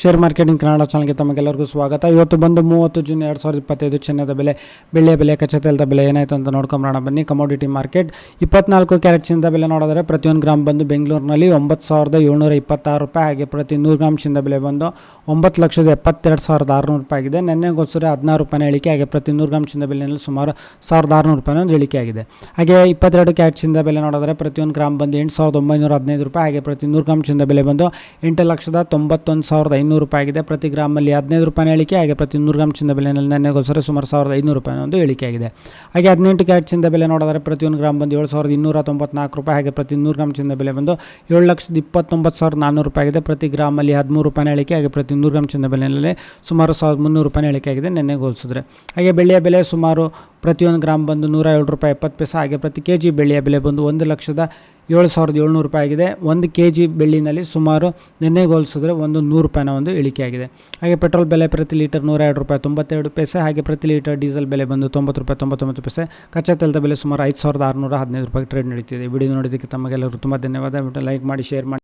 Share marketing Kannada ಚಾನಲ್ಗೆ ತಮಗೆಲ್ಲರಿಗೂ ಸ್ವಾಗತ. ಇವತ್ತು ಬಂದು ಮೂವತ್ತು ಜೂನ್ ಎರಡು ಸಾವಿರದ ಇಪ್ಪತ್ತೈದು ಚಿನ್ನದ ಬೆಲೆ, ಬೆಳ್ಳಿಯ ಬೆಲೆ, ಕಚ್ಚಾ ತೈಲದ ಬೆಲೆ ಏನಾಯಿತು ಅಂತ ನೋಡ್ಕೊಂಬರೋಣ ಬನ್ನಿ ಕಮೋಡಿಟಿ ಮಾರ್ಕೆಟ್ ಇಪ್ಪತ್ನಾಲ್ಕು ಕ್ಯಾರೆಟ್ ಚಿನ್ನದ ಬೆಲೆ ನೋಡಿದ್ರೆ ಪ್ರತಿಯೊಂದು ಗ್ರಾಮ್ ಬಂದು ಬೆಂಗಳೂರಿನಲ್ಲಿ ಒಂಬತ್ತು ಸಾವಿರದ ಏಳ್ನೂರ ಇಪ್ಪತ್ತಾರು ರೂಪಾಯಿ ಹಾಗೆ ಪ್ರತಿ ನೂರು ಗ್ರಾಮ್ ಚಿನ್ನದ ಬೆಲೆ ಬಂದು ಒಂಬತ್ತು ಲಕ್ಷದ ಎಪ್ಪತ್ತೆರಡು ಸಾವಿರದ ಆರುನೂರು ರೂಪಾಯಿ ಆಗಿದೆ. ನೆನ್ನೆಗೋಸ್ಕರ ಹದಿನಾರು ರೂಪಾಯಿನ ಇಳಿಕೆ ಹಾಗೆ ಪ್ರತಿ ನೂರು ಗ್ರಾಮ್ ಚಿನ್ನದ ಬೆಲೆಯಲ್ಲಿ ಸುಮಾರು ಸಾವಿರದ ಆರುನೂರು ರೂಪಾಯಿನ ಒಂದು ಇಳಿಕೆ ಆಗಿದೆ. ಹಾಗೆ ಇಪ್ಪತ್ತೆರಡು ಕ್ಯಾರೆಟ್ ಚಿನ್ನದ ಬೆಲೆ ನೋಡಿದ್ರೆ ಪ್ರತಿಯೊಂದು ಗ್ರಾಮ್ ಬಂದು ಎಂಟು ಸಾವಿರದ ಒಂಬೈನೂರ ಹದಿನೈದು ರೂಪಾಯಿ, ಹಾಗೆ ಪ್ರತಿ ನೂರು ಗ್ರಾಮ್ ಚಿನ್ನದ ಬೆಲೆ ಬಂದು ಎಂಟು ಲಕ್ಷದ ತೊಂಬತ್ತೊಂದು ಸಾವಿರದ ಐನೂರು ರೂಪಾಯಿ ಆಗಿದೆ. ಪ್ರತಿ ಗ್ರಾಮಲ್ಲಿ ಹದಿನೈದು ರೂಪಾಯಿನ ಇಳಿಕೆ ಹಾಗೆ ಪ್ರತಿ ನೂರು ಗ್ರಾಮ್ ಚಿನ್ನ ಬೆಲೆಯಲ್ಲಿ ನೆನ್ನೆಗೋಸ್ಕರ ಸುಮಾರು ಸಾವಿರದ ಐನೂರು ರೂಪಾಯಿನ ಒಂದು ಇಳಿಕೆ ಆಗಿದೆ. ಹಾಗೆ ಹದಿನೆಂಟು ಕ್ಯಾಟ್ ಚಿನ್ನ ಬೆಲೆ ನೋಡಿದ್ರೆ ಪ್ರತಿಯೊಂದು ಗ್ರಾಮ್ ಬಂದು ಏಳು ಸಾವಿರದ ಇನ್ನೂರ ತೊಂಬತ್ನಾಲ್ಕು ರೂಪಾಯಿ, ಹಾಗೆ ಪ್ರತಿ ನೂರು ಗ್ರಾಮ್ ಚಿನ್ನ ಬೆಲೆ ಬಂದು ಏಳು ಲಕ್ಷದ ಇಪ್ಪತ್ತೊಂಬತ್ತು ಸಾವಿರದ ನಾನ್ನೂರು ರೂಪಾಯಿ ಆಗಿದೆ. ಪ್ರತಿ ಗ್ರಾಮಲ್ಲಿ ಹದಿಮೂರು ರೂಪಾಯಿನ ಇಳಿಕೆ ಹಾಗೆ ಪ್ರತಿ ನೂರು ಗ್ರಾಮ್ ಚಿನ್ನ ಬೆಲೆಯಲ್ಲಿ ಸುಮಾರು ಸಾವಿರದ ಮುನ್ನೂರು ರೂಪಾಯಿ ಇಳಿಕೆ ಆಗಿದೆ ನೆನ್ನೆಗೆ ಹೋಲಿಸಿದ್ರೆ ಹಾಗೆ ಬೆಳ್ಳಿಯ ಬೆಲೆ ಸುಮಾರು ಪ್ರತಿಯೊಂದು ಗ್ರಾಮ್ ಬಂದು ನೂರ ಏಳು ರೂಪಾಯಿ ಎಪ್ಪತ್ತು ಪೈಸೆ ಹಾಗೆ ಪ್ರತಿ ಕೆ ಜಿ ಬೆಳ್ಳಿಯ ಬೆಲೆ ಬಂದು ಒಂದು ಲಕ್ಷದ ಏಳು ಸಾವಿರದ ಏಳ್ನೂರು ರೂಪಾಯಿ ಆಗಿದೆ. ಒಂದು ಕೆ ಜಿ ಬೆಳ್ಳಿನಲ್ಲಿ ಸುಮಾರು ನೆನ್ನೆಗೆ ಹೋಲಿಸಿದ್ರೆ ಒಂದು ನೂರು ರೂಪಾಯಿನ ಒಂದು ಇಳಿಕೆ ಆಗಿದೆ ಹಾಗೆ ಪೆಟ್ರೋಲ್ ಬೆಲೆ ಪ್ರತಿ ಲೀಟರ್ ನೂರ ಎರಡು ರೂಪಾಯಿ ತೊಂಬತ್ತೆರಡು ಪೈಸೆ, ಹಾಗೆ ಪ್ರತಿ ಲೀಟರ್ ಡೀಸೆಲ್ ಬೆಲೆ ಬಂದು ತೊಂಬತ್ತು ರೂಪಾಯಿ, ತೊಂಬತ್ತೊಂಬತ್ತು ಪೈಸೆ. ಕಚ್ಚಾ ತೈಲದ ಬೆಲೆ ಸುಮಾರು ಐದು ಸಾವಿರದ ಆರುನೂರ ಹದಿನೈದು ರೂಪಾಯಿ ಟ್ರೇಡ್ ನಡೀತಿದೆ. ವಿಡಿಯೋ ನೋಡೋದಕ್ಕೆ ತಮಗೆಲ್ಲರೂ ತುಂಬ ಧನ್ಯವಾದ. ಲೈಕ್ ಮಾಡಿ ಶೇರ್ ಮಾಡಿ.